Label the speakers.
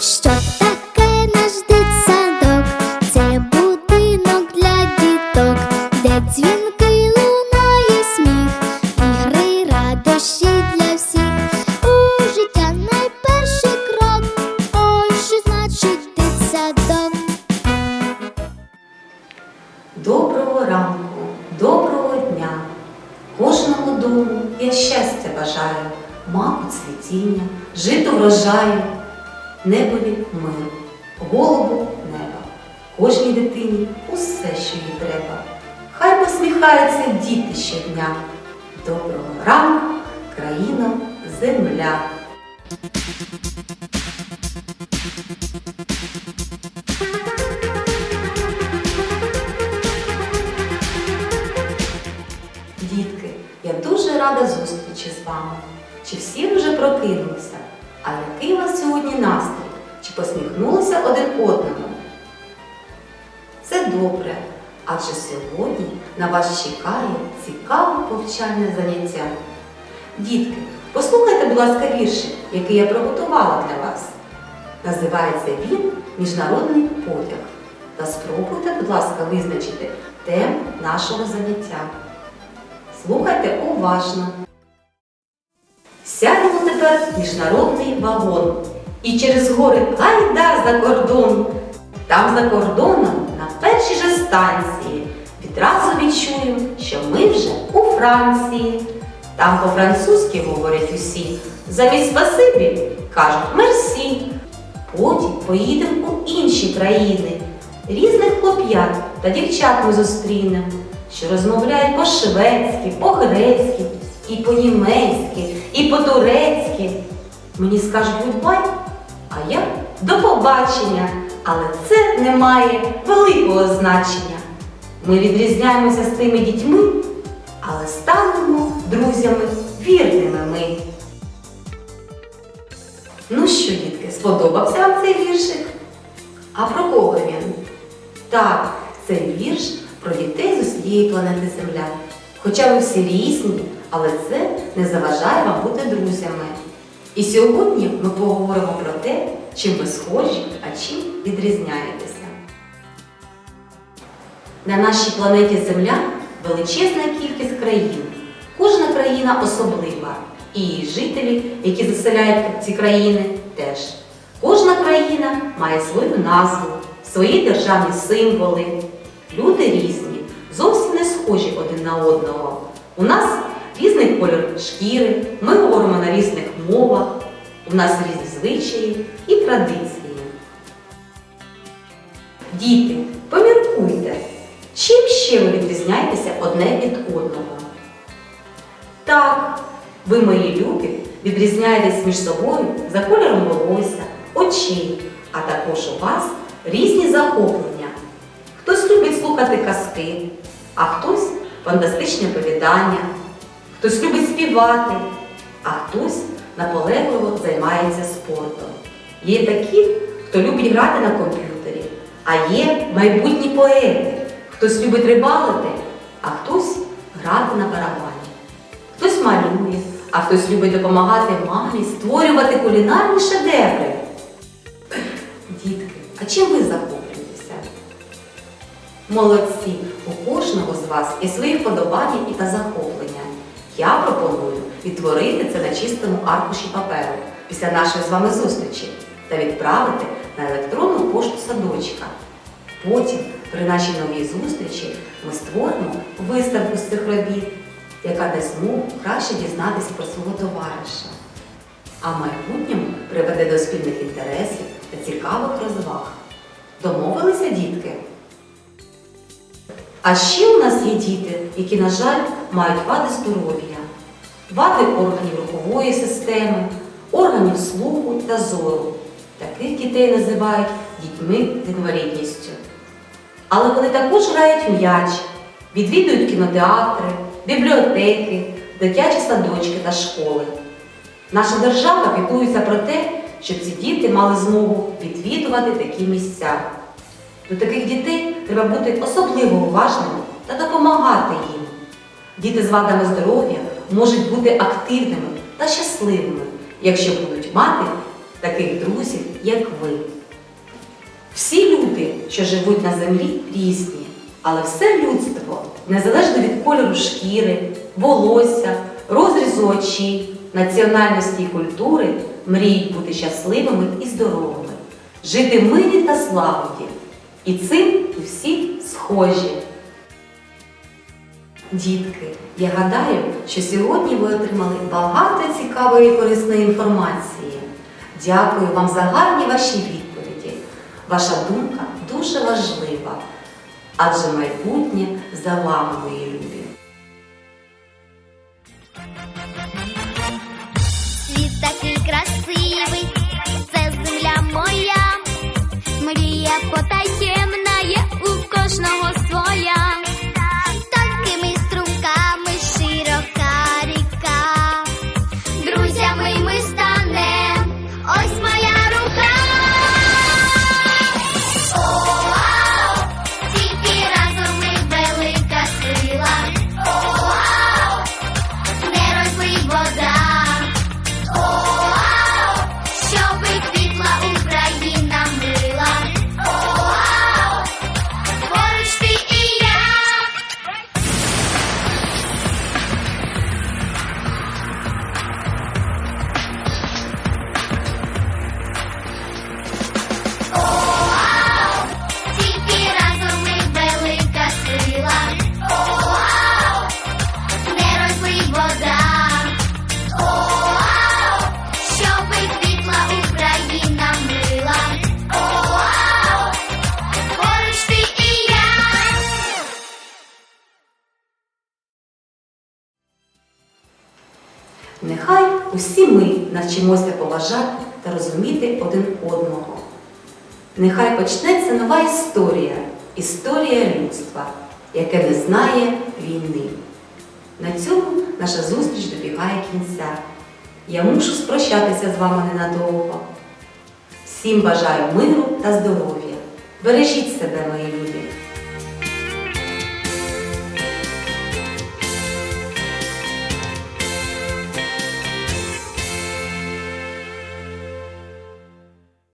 Speaker 1: Що таке наш дитсадок? Це будинок для діток, де дзвінки лунає сміх, ігри, радощі для всіх. У життя найперший крок. Ой, що значить дитсадок?
Speaker 2: Доброго ранку, доброго дня. Кожному дому я щастя бажаю, маму цвітіння, жито врожаю, небові миру, голубу неба. Кожній дитині усе, що їй треба. Хай посміхаються діти щодня. Доброго ранку, країна, земля. Дітки, я дуже рада зустрічі з вами. Чи всі вже прокинулися? А який у вас сьогодні настрій? Чи посміхнулися один одному? Це добре, адже сьогодні на вас чекає цікаве повчальне заняття. Дітки, послухайте, будь ласка, віршик, який я приготувала для вас. Називається він Міжнародний потяг. Та спробуйте, будь ласка, визначити тему нашого заняття. Слухайте уважно. Тепер міжнародний вагон. І через гори гайда за кордон. Там за кордоном, на першій же станції, відразу відчуємо, що ми вже у Франції. Там по-французьки говорять усі. Замість спасибі кажуть мерсі. Потім поїдемо у інші країни. Різних хлоп'ят та дівчат ми зустрінемо, що розмовляють по-шведськи, по-грецьки, і по-німецьки, і по-турецьки. Мені скажуть гудбай, а я до побачення. Але це не має великого значення. Ми відрізняємося з тими дітьми, але станемо друзями вірними ми. Ну що, дітки, сподобався вам цей віршик? А про кого він? Так, це вірш про дітей з усієї планети Земля. Хоча ви всі різні, але це не заважає вам бути друзями. І сьогодні ми поговоримо про те, чим ви схожі, а чим відрізняєтеся. На нашій планеті Земля величезна кількість країн. Кожна країна особлива. І її жителі, які заселяють ці країни, теж. Кожна країна має свою назву, свої державні символи. Люди різні, зовсім не схожі один на одного. У нас різний кольор шкіри, ми говоримо на різних мовах, у нас різні звичаї і традиції. Діти, поміркуйте, чим ще ви відрізняєтеся одне від одного? Так, ви, мої любі, відрізняєтесь між собою за кольором волосся, очей, а також у вас різні захоплення. Хтось любить слухати казки, а хтось фантастичні оповідання, хтось любить співати, а хтось наполегливо займається спортом. Є такі, хто любить грати на комп'ютері, а є майбутні поети. Хтось любить рибалити, а хтось грати на барабані. Хтось малює, а хтось любить допомагати мамі створювати кулінарні шедеври. Дітки, а чим ви захоплюєтеся? Молодці! У кожного з вас є свої вподобання та захоплення. Я пропоную відтворити це на чистому аркуші паперу після нашої з вами зустрічі та відправити на електронну пошту садочка. Потім, при нашій новій зустрічі, ми створимо виставку з цих робіт, яка дасть змогу краще дізнатися про свого товариша. А в майбутньому приведе до спільних інтересів та цікавих розваг. Домовилися, дітки? А ще у нас є діти, які, на жаль, мають вади здоров'я, вади органів рухової системи, органів слуху та зору. Таких дітей називають дітьми з інвалідністю. Але вони також грають м'яч, відвідують кінотеатри, бібліотеки, дитячі садочки та школи. Наша держава піклується про те, щоб ці діти мали змогу відвідувати такі місця. До таких дітей треба бути особливо уважними та допомагати їм. Діти з вадами здоров'я можуть бути активними та щасливими, якщо будуть мати таких друзів, як ви. Всі люди, що живуть на землі, різні, але все людство, незалежно від кольору шкіри, волосся, розрізу очей, національності і культури, мріють бути щасливими і здоровими, жити в мирі та славоті. І цим усі схожі. Дітки, я гадаю, що сьогодні ви отримали багато цікавої і корисної інформації. Дякую вам за гарні ваші відповіді. Ваша думка дуже важлива, адже майбутнє за вами, Нехай усі ми навчимося поважати та розуміти один одного. Нехай почнеться нова історія, історія людства, яке не знає війни. На цьому наша зустріч добігає кінця. Я мушу спрощатися з вами ненадовго. Всім бажаю миру та здоров'я. Бережіть себе, мої любі.